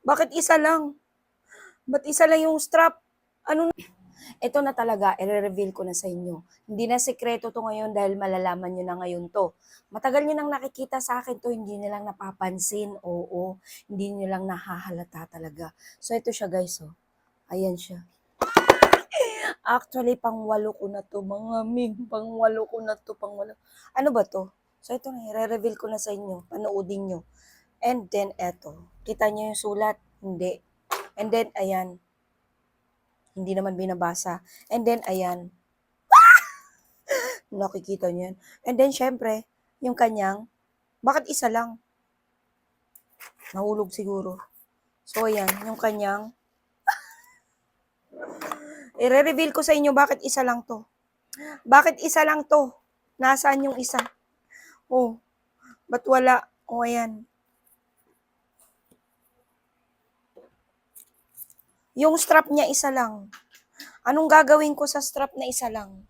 Bakit isa lang? Ba't isa lang yung strap? Ano na? Ito na talaga, i-reveal ko na sa inyo. Hindi na sekreto to ngayon dahil malalaman nyo na ngayon to. Matagal nyo nang nakikita sa akin to, hindi nyo lang napapansin. Oo, hindi nyo lang nahahalata talaga. So ito siya guys, oh. Ayan siya. Actually, pang walo ko na to, mga ming. Pang walo ko na to, pang walo. Ano ba to? So ito na, i-reveal ko na sa inyo. Panoodin nyo. And then, eto. Kita nyo yung sulat? Hindi. And then, ayan. Hindi naman binabasa. And then, ayan. Nakikita nyo yan. And then, syempre, yung kanyang, bakit isa lang? Nahulog siguro. So, ayan, yung kanyang, i-reveal ko sa inyo bakit isa lang to. Bakit isa lang to? Nasaan yung isa? Oh, ba't wala? Oh, ayan. Yung strap niya isa lang. Anong gagawin ko sa strap na isa lang?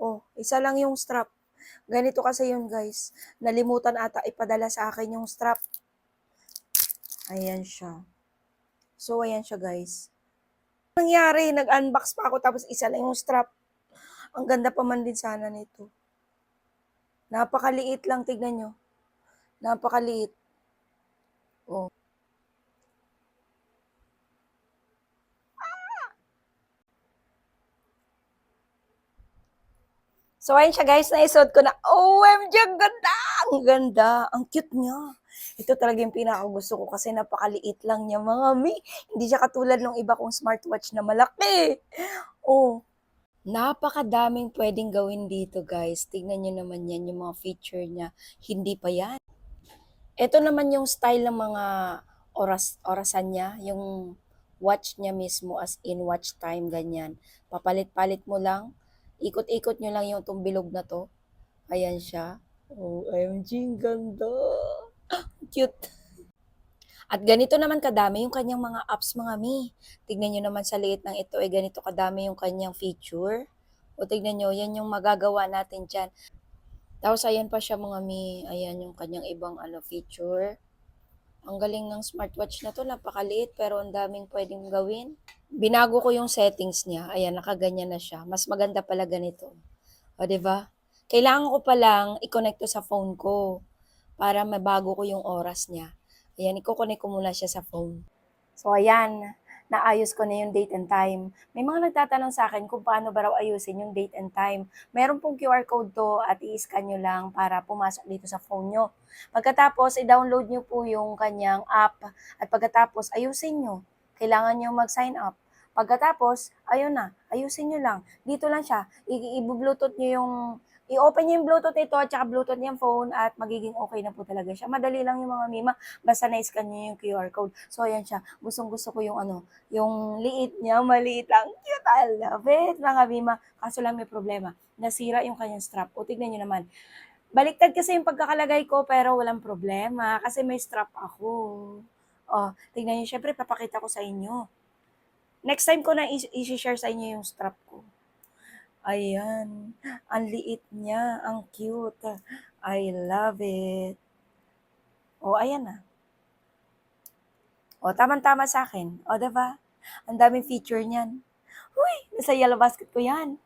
Oh, isa lang yung strap. Ganito kasi yun, guys. Nalimutan ata ipadala sa akin yung strap. Ayan siya. So, ayan siya, guys. Nangyari? Nag-unbox pa ako tapos isa lang yung strap. Ang ganda pa man din sana nito. Napakaliit lang, tignan nyo. Napakaliit. Oh. So, ayun siya guys, naisod ko na, OMG, ang ganda! Ang ganda! Ang cute niya. Ito talaga yung pinaka gusto ko kasi napakaliit lang niya, mga mi. Hindi siya katulad ng iba kong smartwatch na malaki. Oh, napakadaming pwedeng gawin dito guys. Tignan nyo naman yan, yung mga feature niya. Hindi pa yan. Ito naman yung style ng mga oras orasan niya, yung watch niya mismo as in watch time, ganyan. Papalit-palit mo lang, ikot-ikot nyo lang yung itong bilog na to. Ayan siya. OMG, ang ganda. Cute. At ganito naman kadami yung kanyang mga apps mga mi. Tignan nyo naman sa liit ng ito, eh ganito kadami yung kanyang feature. O tignan nyo, yan yung magagawa natin dyan. Tapos ayan pa siya mga mi, ayan yung kanyang ibang ano feature. Ang galing ng smartwatch na to, napakaliit pero ang daming pwedeng gawin. Binago ko yung settings niya, ayan nakaganyan na siya. Mas maganda pala ganito. O ba? Kailangan ko pa lang i-connect to sa phone ko para mabago ko yung oras niya. Ayan, i-connect ko muna siya sa phone. So ayan, naayos ko na yung date and time. May mga nagtatanong sa akin kung paano ba raw ayusin yung date and time. Meron pong QR code to at i-scan nyo lang para pumasok dito sa phone nyo. Pagkatapos, i-download nyo po yung kanyang app at pagkatapos, ayusin nyo. Kailangan nyo mag-sign up. Pagkatapos, ayun na, ayusin nyo lang. Dito lang siya. I-bluetooth nyo yung i-open nyo yung Bluetooth nito at saka Bluetooth niyang phone at magiging okay na po talaga siya. Madali lang yung mga mima, basta na-scan nyo yung QR code. So, ayan siya. Gustong gusto ko yung ano, yung liit niya, maliit lang. Cute, I love it, mga mima. Kaso lang may problema. Nasira yung kanyang strap. O, tignan nyo naman. Baliktad kasi yung pagkakalagay ko pero walang problema kasi may strap ako. Oh, tignan nyo. Syempre, papakita ko sa inyo. Next time ko na i-share sa inyo yung strap ko. Ayan. Ang liit niya. Ang cute. I love it. O, ayan na. O, tamang-tama sa akin. O, diba? Ang daming feature niyan. Uy, nasa yellow basket ko yan.